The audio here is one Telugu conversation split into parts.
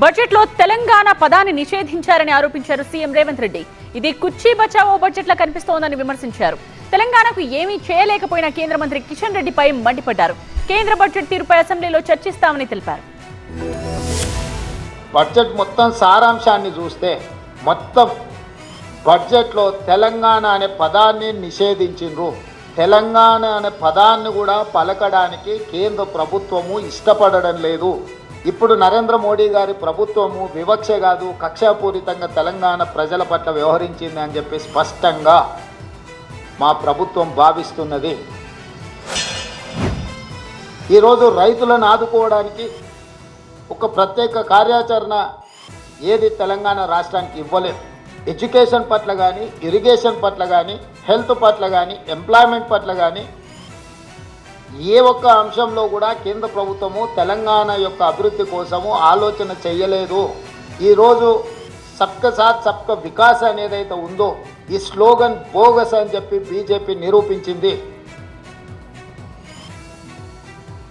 బడ్జెట్లో తెలంగాణ పదాన్ని నిషేధించారని ఆరోపించారు సీఎం రేవంత్ రెడ్డి. ఇది కుర్చీ బచావో బడ్జెట్లా కనిపిస్తోందని విమర్శించారు. తెలంగాణకు ఏమీ చేయలేకపోయిన కేంద్ర మంత్రి కిషన్ రెడ్డిపై మండిపడ్డారు. కేంద్ర బడ్జెట్ తీరుపై అసెంబ్లీలో చర్చిస్తామని తెలిపారు. బడ్జెట్ మొత్తం సారాంశాన్ని చూస్తే మొత్తం బడ్జెట్లో తెలంగాణ అనే పదాన్ని నిషేధించిండ్రు. తెలంగాణ అనే పదాన్ని కూడా పలకడానికి కేంద్ర ప్రభుత్వము ఇష్టపడడం లేదు. ఇప్పుడు నరేంద్ర మోడీ గారి ప్రభుత్వము వివక్ష కాదు కక్షాపూరితంగా తెలంగాణ ప్రజల పట్ల వ్యవహరించింది అని చెప్పి స్పష్టంగా మా ప్రభుత్వం భావిస్తున్నది. ఈరోజు రైతులను ఆదుకోవడానికి ఒక ప్రత్యేక కార్యాచరణ ఏది తెలంగాణ రాష్ట్రానికి ఇవ్వలేదు. ఎడ్యుకేషన్ పట్ల కానీ ఇరిగేషన్ పట్ల కానీ హెల్త్ పట్ల కానీ ఎంప్లాయ్మెంట్ పట్ల కానీ ఏ ఒక్క అంశంలో కూడా కేంద్ర ప్రభుత్వము తెలంగాణ యొక్క అభివృద్ధి కోసము ఆలోచన చేయలేదు. ఈరోజు సబ్క సాత్ సబ్క వికాస్ అనేదైతే ఉందో ఈ స్లోగన్ బోగస్ అని చెప్పి బీజేపీ నిరూపించింది.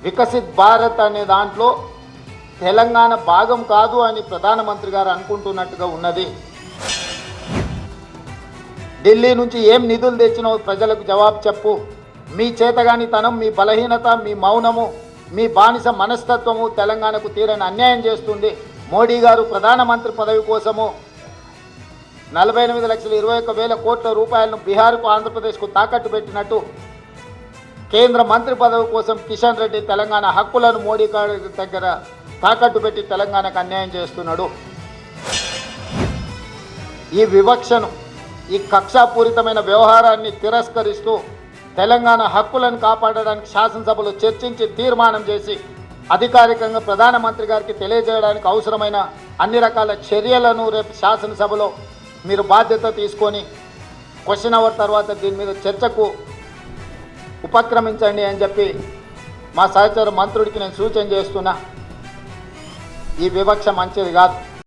వికసిత్ భారత్ అనే దాంట్లో తెలంగాణ భాగం కాదు అని ప్రధానమంత్రి గారు అనుకుంటున్నట్టుగా ఉన్నది. ఢిల్లీ నుంచి ఏం నిధులు తెచ్చినావు ప్రజలకు జవాబు చెప్పు. మీ చేతగానితనం మీ బలహీనత మీ మౌనము మీ బానిస మనస్తత్వము తెలంగాణకు తీరని అన్యాయం చేస్తుంది. మోడీ గారు ప్రధానమంత్రి పదవి కోసము నలభై ఎనిమిది లక్షల ఇరవై ఒక్క వేల కోట్ల రూపాయలను బీహార్కు ఆంధ్రప్రదేశ్కు తాకట్టు పెట్టినట్టు కేంద్ర మంత్రి పదవి కోసం కిషన్ రెడ్డి తెలంగాణ హక్కులను మోడీ గారి దగ్గర తాకట్టు పెట్టి తెలంగాణకు అన్యాయం చేస్తున్నాడు. ఈ వివక్షను ఈ కక్షాపూరితమైన వ్యవహారాన్ని తిరస్కరిస్తూ తెలంగాణ హక్కులను కాపాడడానికి శాసనసభలో చర్చించి తీర్మానం చేసి అధికారికంగా ప్రధానమంత్రి గారికి తెలియజేయడానికి అవసరమైన అన్ని రకాల చర్యలను రేపు శాసనసభలో మీరు బాధ్యత తీసుకొని క్వశ్చన్ అవర్ తర్వాత దీని మీద చర్చకు ఉపక్రమించండి అని చెప్పి మా సహచర మంత్రుడికి నేను సూచన చేస్తున్నా. ఈ వివక్ష మంచిది కాదు.